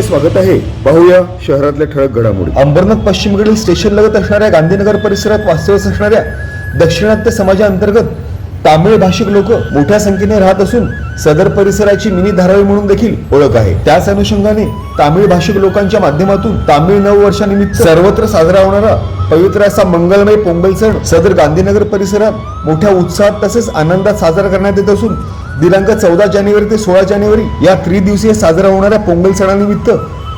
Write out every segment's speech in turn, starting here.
आपले स्वागत आहे. पाहूया शहरातल्या ठळक घडामोडी. अंबरनाथ पश्चिमेकडील स्टेशन लगत असणाऱ्या गांधीनगर परिसरात वास्तव्यास असणाऱ्या दक्षिणात्य समाजाअंतर्गत तामिळ भाषिक लोक मोठ्या संख्येने राहत असून सदर परिसराची मिनी धारावी म्हणून देखील ओळख आहे. त्याच अनुषंगाने तामिळ भाषिक लोकांच्या माध्यमातून तामिळ नऊ वर्षानिमित्त सर्वत्र साजरा होणारा पवित्र असा मंगलमय पोंगल सण सदर गांधीनगर परिसरात मोठ्या उत्साहात तसेच आनंदात साजरा करण्यात येत असून दिनांक चौदा जानेवारी ते सोळा जानेवारी या त्रिदिवसीय साजरा होणाऱ्या पोंगल सणानिमित्त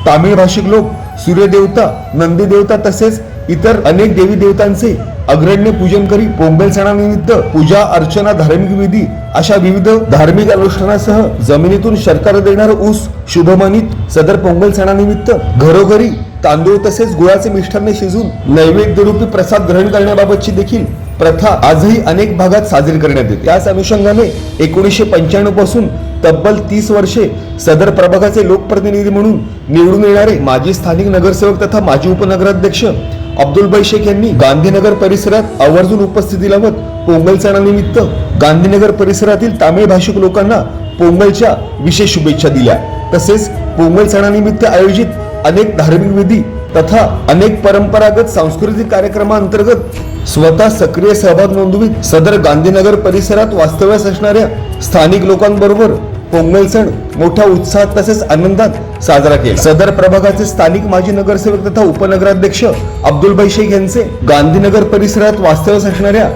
तामिळ भाषिक लोक सूर्यदेवता नंदी देवता तसेच इतर अनेक देवी देवतांचे अग्रण्य पूजन करी पोंगल सणानिमित्त पूजा अर्चना धार्मिक विधी अशा विविध धार्मिक अनुष्ठानासह जमिनीतून शर्करा देणार ऊस शुभमानित सदर पोंगल सणानिमित्त घरोघरी तांदूळ तसेच गुळाचे मिष्ठान्ने शिजून नैवेद्यरूपी प्रसाद ग्रहण करण्याबाबतची देखील प्रथा आजही अनेक भागात साजरी करण्यात येते. त्याच अनुषंगाने एकोणीसशे पंच्याण्णवपासून तब्बल तीस वर्षे सदर प्रभागाचे लोकप्रतिनिधी म्हणून निवडून येणारे माजी स्थानिक नगरसेवक तथा माजी उपनगराध्यक्ष अब्दुल शेख यांनी गांधीनगर परिसरात आवर्जून उपस्थिती लावत पोंगल सणानिमित्त गांधीनगर परिसरातील तामिळ भाषिक लोकांना पोंगलच्या विशेष शुभेच्छा दिल्या. तसेच पोंगल सणानिमित्त आयोजित अनेक धार्मिक विधी तथा अनेक परंपरागत सांस्कृतिक कार्यक्रमांतर्गत स्वतः सक्रिय सहभाग नोंदवीत. सदर गांधीनगर परिसरात वास्तव्यास असणाऱ्या स्थानिक लोकांबरोबर पोंगल सण मोठ्या उत्साहात तसेच आनंदात साजरा केला. सदर प्रभागाचे स्थानिक माजी नगरसेवक तथा उपनगराध्यक्ष अब्दुल शेख यांचे गांधीनगर परिसरात वास्तव्यास असणाऱ्या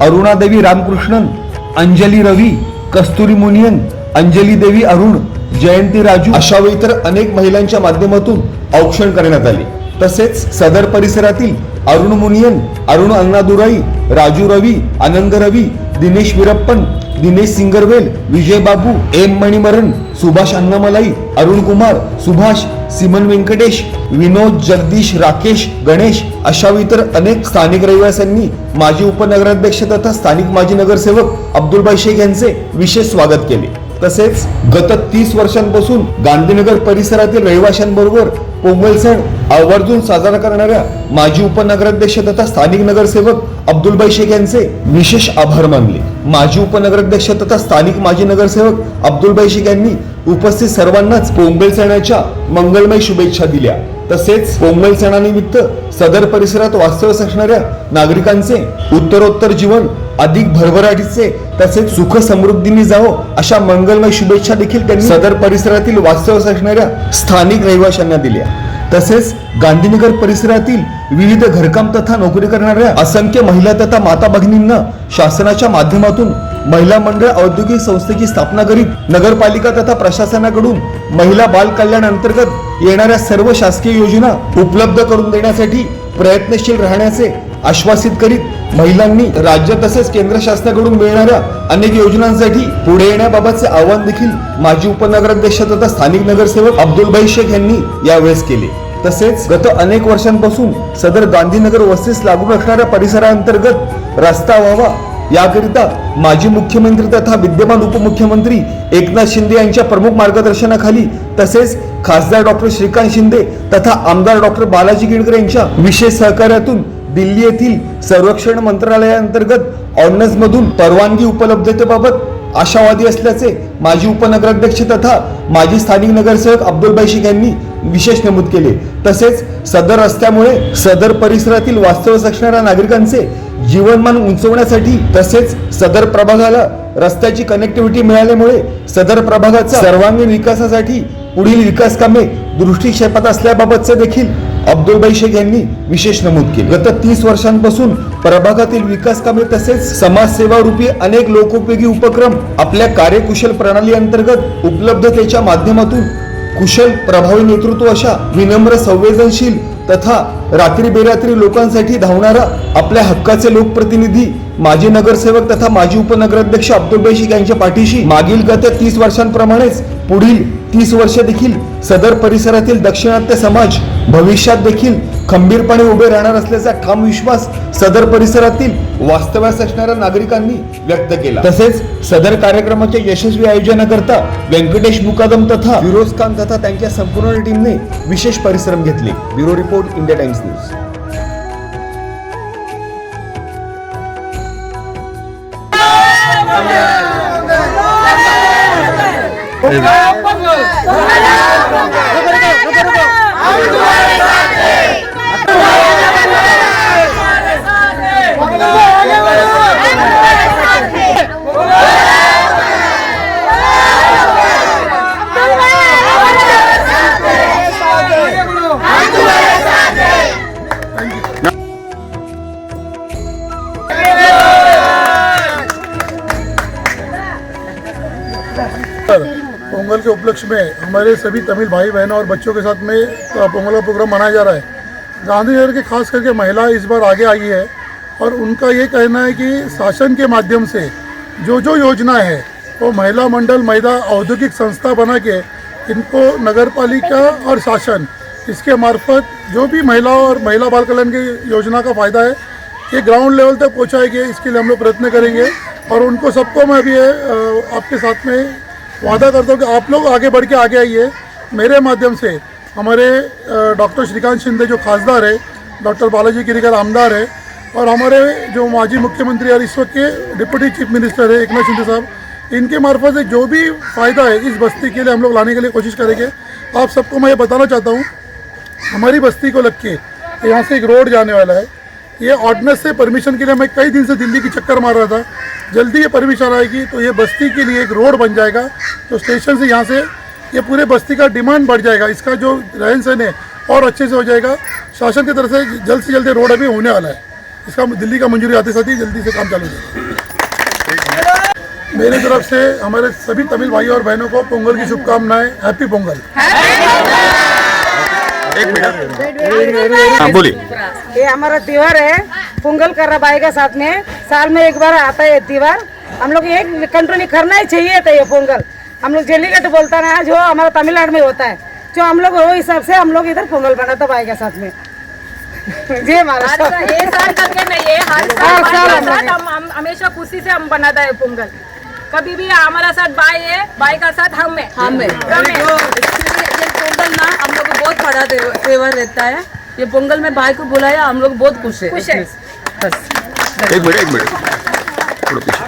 अरुणादेवी रामकृष्णन अंजली रवी कस्तुरी मुनियन अंजली देवी अरुण जयंती राजू अशा व इतर अनेक महिलांच्या माध्यमातून औक्षण करण्यात आले. तसेच सदर परिसरातील अरुण मुनियन अरुण अण्णादुराई राजू रवी आनंद रवी दिनेश विरप्पन दिनेश सिंगरवेल विजय बाबू एम मणिमरन सुभाष अन्नमलाई अरुण कुमार सुभाष सिमन व्यंकटेश विनोद जगदीश राकेश गणेश अशा इतर अनेक स्थानिक रहिवाशांनी माजी उपनगराध्यक्ष तथा स्थानिक माजी नगरसेवक अब्दुलबाई शेख यांचे विशेष स्वागत केले. तसेच गत तीस वर्षांपासून गांधीनगर परिसरातील रहिवाशांबरोबर पोंगल सण आवर्जून साजरा करणाऱ्या माजी उपनगराध्यक्ष तथा स्थानिक नगरसेवक अब्दुलबाई शेख यांचे विशेष आभार मानले. माजी उपनगराध्यक्ष तथा स्थानिक माजी नगरसेवक अब्दुलबाई शेख यांनी उपस्थित सर्वांनाच पोंगल सणाच्या मंगलमय शुभेच्छा दिल्या. तसेच पोंगल सणानिमित्त सदर परिसरात वास्तव्यास असणाऱ्या नागरिकांचे उत्तरोत्तर जीवन अधिक भरभराटीचे तसेच सुख समृद्धीने जावो अशा मंगलमय शुभेच्छा देखील त्यांनी सदर परिसरातील वास्तव्यास असणाऱ्या स्थानिक रहिवाशांना दिल्या. तसेच गांधीनगर परिसरातील विविध घरकाम तथा नोकरी करणाऱ्या असंख्य महिला तथा माता भगिनींना शासनाच्या माध्यमातून महिला मंडळ औद्योगिक संस्थेची स्थापना करीत नगरपालिका तथा प्रशासनाकडून महिला बाल कल्याण अंतर्गत येणाऱ्या सर्व शासकीय योजना उपलब्ध करून देण्यासाठी प्रयत्नशील राहण्याचे आश्वासित करीत महिलांनी राज्य तसेच केंद्र शासनाकडून मिळणाऱ्या अनेक योजनांसाठी पुढे येण्याबाबतचे आवाहन देखील माजी उपनगराध्यक्ष तथा स्थानिक नगरसेवक अब्दुलभाई शेख यांनी यावेळेस केले. तसेच गत अनेक वर्षांपासून सदर गांधीनगर वस्तीस लागू असणाऱ्या परिसराअंतर्गत रस्ता व्हावा याकरिता माजी मुख्यमंत्री तथा विद्यमान उपमुख्यमंत्री एकनाथ शिंदे यांच्या प्रमुख मार्गदर्शनाखाली तसेच खासदार डॉक्टर श्रीकांत शिंदे तथा आमदार डॉक्टर बालाजी गिडकर यांच्या विशेष सहकार्यातून दिल्ली येथील संरक्षण मंत्रालयाअंतर्गत ऑर्डनन्स मधून परवानगी उपलब्धतेबाबत आशावादी असल्याचे माजी उपनगराध्यक्ष तथा माजी स्थानिक नगरसेवक अब्दुल शेख यांनी विशेष नमूद केले. तसेच सदर रस्त्यामुळे सदर परिसरातील वास्तव्य असणाऱ्या नागरिकांचे जीवनमान उंचवण्यासाठी तसेच सदर प्रभागाला रस्त्याची कनेक्टिव्हिटी मिळाल्यामुळे सदर प्रभागाचा सर्वांगीण विकासासाठी पुढील विकास कामे दृष्टिक्षेपात असल्याबाबतचे देखील अब्दुलबाई शेख यांनी विशेष नमूद केले. गत तीस वर्षांपासून प्रभागातील विकास कामे तसेच समाजसेवा रूपी अनेक लोकोपयोगी उपक्रम आपल्या कार्यकुशल प्रणाली अंतर्गत उपलब्धतेच्या माध्यमातून कुशल प्रभावी नेतृत्व अशा विनम्र संवेदनशील तथा रात्री बेरात्री लोकांसाठी धावणारा आपल्या हक्काचे लोकप्रतिनिधी माजी नगरसेवक तथा माजी उपनगराध्यक्ष अब्दुल बेशिक यांच्या पाठीशी मागील गत तीस वर्षांप्रमाणेच पुढील तीस वर्ष देखील सदर परिसरातील दक्षिणात्य समाज भविष्यात देखील खंबीरपणे उभे राहणार असल्याचा ठाम विश्वास सदर परिसरातील वास्तव्यास असणाऱ्या नागरिकांनी व्यक्त केला तसेच सदर कार्यक्रमाच्या यशस्वी आयोजनाकरता व्यंकटेश मुकादम तथा फिरोज खान तथा त्यांच्या संपूर्ण टीमने विशेष परिश्रम घेतले bureau report India Times news Pongal के उपलक्ष्य में हमारे सभी तमिल भाई बहनों और बच्चों के साथ में पोंगल का प्रोग्राम मनाया जा रहा है। गांधीनगर के खास करके महिला इस बार आगे आई है और उनका ये कहना है कि शासन के माध्यम से जो जो योजना है, वो तो महिला मंडल, महिला औद्योगिक संस्था बना के इनको नगर पालिका और शासन, इसके मार्फत जो भी महिला और महिला बाल कल्याण की योजना का फ़ायदा है, ये ग्राउंड लेवल तक पहुंचाएँगे। इसके लिए हम लोग प्रयत्न करेंगे और उनको सबको मैं अभी आपके साथ में वादा करता हूँ कि आप लोग आगे बढ़ के आगे आइए। मेरे माध्यम से हमारे डॉक्टर श्रीकांत शिंदे जो खासदार है, डॉक्टर बालाजी गिरीकर आमदार है, और हमारे जो माजी मुख्यमंत्री और इस वक्त के डिप्टी चीफ मिनिस्टर है, एकनाथ शिंदे साहब, इनके मार्फत से जो भी फ़ायदा है इस बस्ती के लिए हम लोग लाने के लिए कोशिश करेंगे। आप सबको मैं ये बताना चाहता हूँ, हमारी बस्ती को लग के यहाँ से एक रोड जाने वाला है। ये ऑर्डनेंस से परमिशन के लिए मैं कई दिन से दिल्ली की चक्कर मार रहा था। जल्दी ये परमिशन आएगी तो ये बस्ती के लिए एक रोड बन जाएगा तो स्टेशन से यहाँ से ये पूरे बस्ती का डिमांड बढ़ जाएगा। इसका जो रहन सहन है, और अच्छे से हो जाएगा। शासन की तरफ़ से जल्द से जल्द रोड अभी होने वाला है। इसका दिल्ली का मंजूरी आते साथ ही जल्दी से काम चालू हो जाएगा। मेरे तरफ़ से हमारे सभी तमिल भाइयों और बहनों को पोंगल की शुभकामनाएँ। हैप्पी पोंगल हाँ बोलिए। ये हमारा त्योहार है पोंगल कर रहा आएगा साथ में। साल में एक बार आता है त्योहार। हम लोग ये कंट्रोल करना ही चाहिए था ये पोंगल। हम लोग जल्लीकट बोलता ना जो हमारा तमिलनाडु में होता है जो हम लोग वो हिसाब से हम लोग इधर पोंगल बनाता पाएगा साथ में। जय महाराष्ट्र ये साल करके नहीं है हर हर साल साल भाई हम का साथ हम हम हमेशा खुशी से हम बनाता है पोंगल। कभी भी हमारा साथ भाई है भाई का साथ हम है। हम है। है। ये पोंगल ना को बहुत बड़ा त्योहार त्योहार रहता है। ये पोंगल में भाई को बुलाया हम लोग बहुत खुश है। खुश है। बस एक मिनट एक मिनट। थोड़ा पीछे।